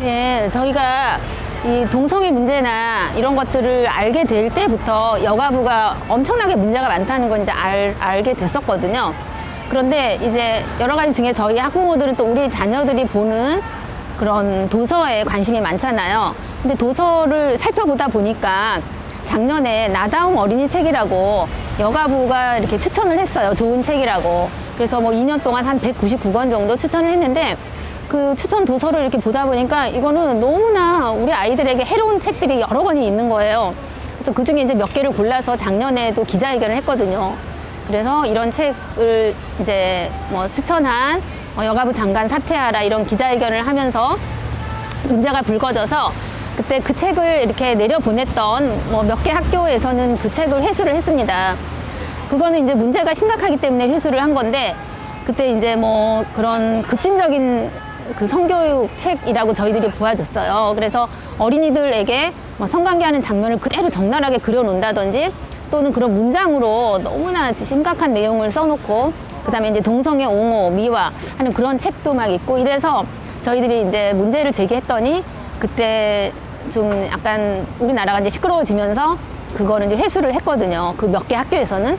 네, 저희가 이 동성애 문제나 이런 것들을 알게 될 때부터 여가부가 엄청나게 문제가 많다는 건 이제 알, 알게 됐었거든요. 그런데 이제 여러 가지 중에 저희 학부모들은 또 우리 자녀들이 보는 그런 도서에 관심이 많잖아요. 근데 도서를 살펴보다 보니까 작년에 나다움 어린이 책이라고 여가부가 이렇게 추천을 했어요. 좋은 책이라고. 그래서 뭐 2년 동안 한 199권 정도 추천을 했는데 그 추천 도서를 이렇게 보다 보니까 이거는 너무나 우리 아이들에게 해로운 책들이 여러 권이 있는 거예요. 그래서 그 중에 이제 몇 개를 골라서 작년에도 기자회견을 했거든요. 그래서 이런 책을 이제 뭐 추천한 어, 여가부 장관 사퇴하라 이런 기자회견을 하면서 문제가 불거져서 그때 그 책을 이렇게 내려보냈던 뭐 몇 개 학교에서는 그 책을 회수를 했습니다. 그거는 이제 문제가 심각하기 때문에 회수를 한 건데 그때 이제 뭐 그런 급진적인 그 성교육 책이라고 저희들이 보아졌어요. 그래서 어린이들에게 뭐 성관계하는 장면을 그대로 적나라하게 그려놓는다든지 또는 그런 문장으로 너무나 심각한 내용을 써놓고 그다음에 이제 동성애 옹호 미화 하는 그런 책도 막 있고 이래서 저희들이 이제 문제를 제기했더니 그때 좀 약간 우리나라가 이제 시끄러워지면서 그거를 이제 회수를 했거든요. 그 몇 개 학교에서는.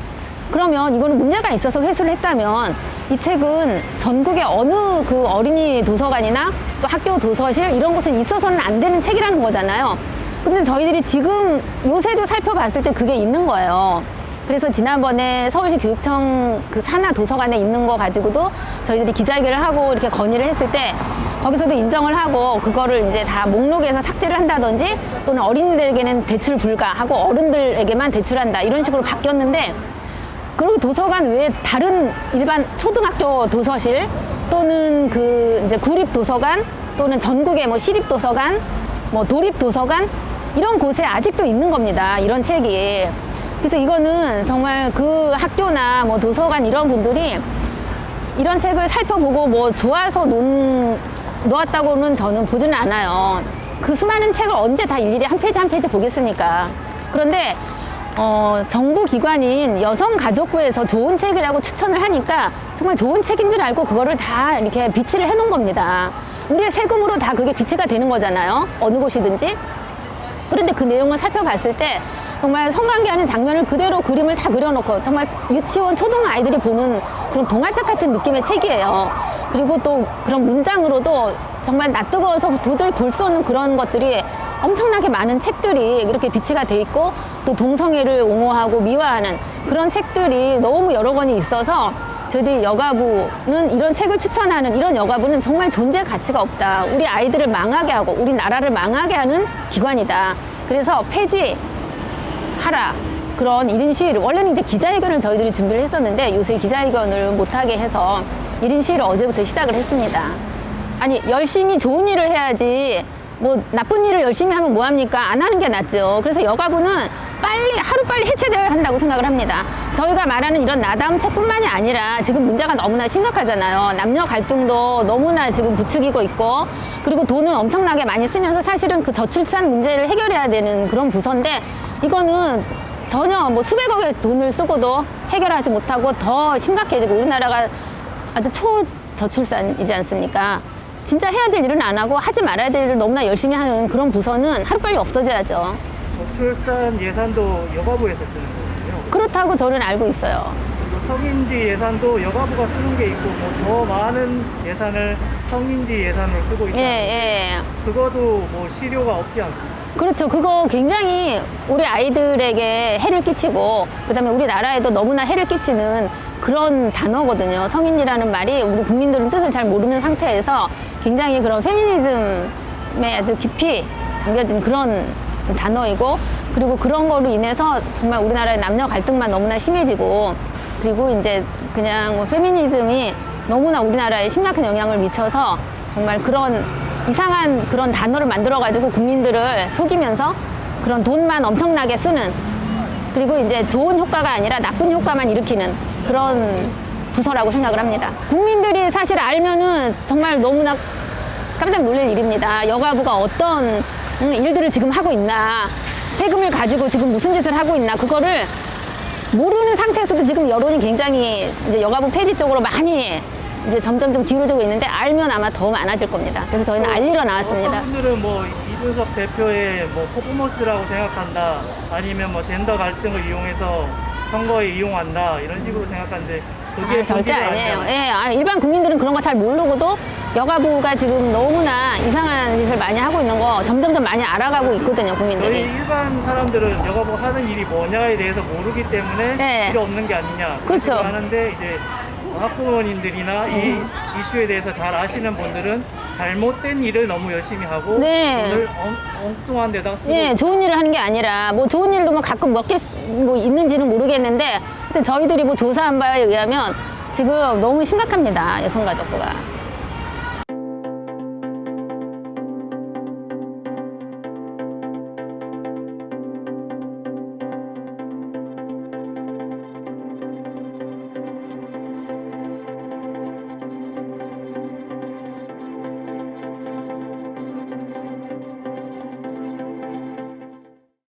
그러면 이거는 문제가 있어서 회수를 했다면 이 책은 전국의 어느 그 어린이 도서관이나 또 학교 도서실 이런 곳은 있어서는 안 되는 책이라는 거잖아요. 근데 저희들이 지금 요새도 살펴봤을 때 그게 있는 거예요. 그래서 지난번에 서울시 교육청 그 산하 도서관에 있는 거 가지고도 저희들이 기자회견을 하고 이렇게 건의를 했을 때 거기서도 인정을 하고 그거를 이제 다 목록에서 삭제를 한다든지 또는 어린이들에게는 대출 불가하고 어른들에게만 대출한다 이런 식으로 바뀌었는데 그리고 도서관 외에 다른 일반 초등학교 도서실 또는 그 이제 구립 도서관 또는 전국의 뭐 시립 도서관 뭐 도립 도서관 이런 곳에 아직도 있는 겁니다. 이런 책이. 그래서 이거는 정말 그 학교나 뭐 도서관 이런 분들이 이런 책을 살펴보고 뭐 좋아서 놓, 놓았다고는 저는 보지는 않아요. 그 수많은 책을 언제 다 일일이 한 페이지 한 페이지 보겠습니까? 그런데 어, 정부 기관인 여성가족부에서 좋은 책이라고 추천을 하니까 정말 좋은 책인 줄 알고 그거를 다 이렇게 비치를 해놓은 겁니다. 우리의 세금으로 다 그게 비치가 되는 거잖아요. 어느 곳이든지. 그런데 그 내용을 살펴봤을 때 정말 성관계하는 장면을 그대로 그림을 다 그려놓고 정말 유치원 초등 아이들이 보는 그런 동화책 같은 느낌의 책이에요. 그리고 또 그런 문장으로도 정말 낯 뜨거워서 도저히 볼 수 없는 그런 것들이 엄청나게 많은 책들이 이렇게 비치가 돼 있고 또 동성애를 옹호하고 미화하는 그런 책들이 너무 여러 권이 있어서 저희들이 여가부는 이런 책을 추천하는 이런 여가부는 정말 존재 가치가 없다. 우리 아이들을 망하게 하고 우리 나라를 망하게 하는 기관이다. 그래서 폐지 하라. 그런 1인 시위를 원래는 이제 기자회견을 저희들이 준비를 했었는데 요새 기자회견을 못하게 해서 1인 시위를 어제부터 시작을 했습니다. 아니 열심히 좋은 일을 해야지 뭐 나쁜 일을 열심히 하면 뭐합니까? 안 하는 게 낫죠. 그래서 여가부는 빨리 하루 빨리 해체되어야 한다고 생각을 합니다. 저희가 말하는 이런 나다움 책뿐만이 아니라 지금 문제가 너무나 심각하잖아요. 남녀 갈등도 너무나 지금 부추기고 있고 그리고 돈은 엄청나게 많이 쓰면서 사실은 그 저출산 문제를 해결해야 되는 그런 부서인데 이거는 전혀 뭐 수백억의 돈을 쓰고도 해결하지 못하고 더 심각해지고 우리나라가 아주 초저출산이지 않습니까? 진짜 해야 될 일은 안 하고 하지 말아야 될 일을 너무나 열심히 하는 그런 부서는 하루빨리 없어져야죠. 저출산 예산도 여가부에서 쓰는 거거든요. 그렇다고 저는 알고 있어요. 그리고 성인지 예산도 여가부가 쓰는 게 있고 뭐 더 많은 예산을 성인지 예산으로 쓰고 있다. 예, 예. 그거도 뭐 실효가 없지 않습니까? 그렇죠. 그거 굉장히 우리 아이들에게 해를 끼치고, 그 다음에 우리나라에도 너무나 해를 끼치는 그런 단어거든요. 성인이라는 말이 우리 국민들은 뜻을 잘 모르는 상태에서 굉장히 그런 페미니즘에 아주 깊이 담겨진 그런 단어이고, 그리고 그런 거로 인해서 정말 우리나라의 남녀 갈등만 너무나 심해지고, 그리고 이제 그냥 뭐 페미니즘이 너무나 우리나라에 심각한 영향을 미쳐서 정말 그런 이상한 그런 단어를 만들어가지고 국민들을 속이면서 그런 돈만 엄청나게 쓰는 그리고 이제 좋은 효과가 아니라 나쁜 효과만 일으키는 그런 부서라고 생각을 합니다. 국민들이 사실 알면은 정말 너무나 깜짝 놀랄 일입니다. 여가부가 어떤 음, 일들을 지금 하고 있나, 세금을 가지고 지금 무슨 짓을 하고 있나, 그거를 모르는 상태에서도 지금 여론이 굉장히 이제 여가부 폐지 쪽으로 많이 이제 점점 좀 기울어지고 있는데 알면 아마 더 많아질 겁니다. 그래서 저희는 알리러 나왔습니다. 어떤 분들은 뭐 이준석 대표의 뭐 퍼포먼스라고 생각한다. 아니면 뭐 젠더 갈등을 이용해서 선거에 이용한다. 이런 식으로 생각하는데 그게 아, 절대 아니에요. 예, 아, 일반 국민들은 그런 거 잘 모르고도 여가부가 지금 너무나 이상한 짓을 많이 하고 있는 거 점점점 많이 알아가고 있거든요, 저희 국민들이. 일반 사람들은 여가부가 하는 일이 뭐냐에 대해서 모르기 때문에 네. 필요 없는 게 아니냐 그렇죠. 하는데 이제 학부모님들이나 이 이슈에 대해서 잘 아시는 분들은 잘못된 일을 너무 열심히 하고 네. 돈을 엉, 엉뚱한 데다가 쓰고 예, 좋은 일을 하는 게 아니라 뭐 좋은 일도 뭐 가끔 몇 개 뭐 있는지는 모르겠는데 하여튼 저희들이 뭐 조사한 바에 의하면 지금 너무 심각합니다, 여성가족부가.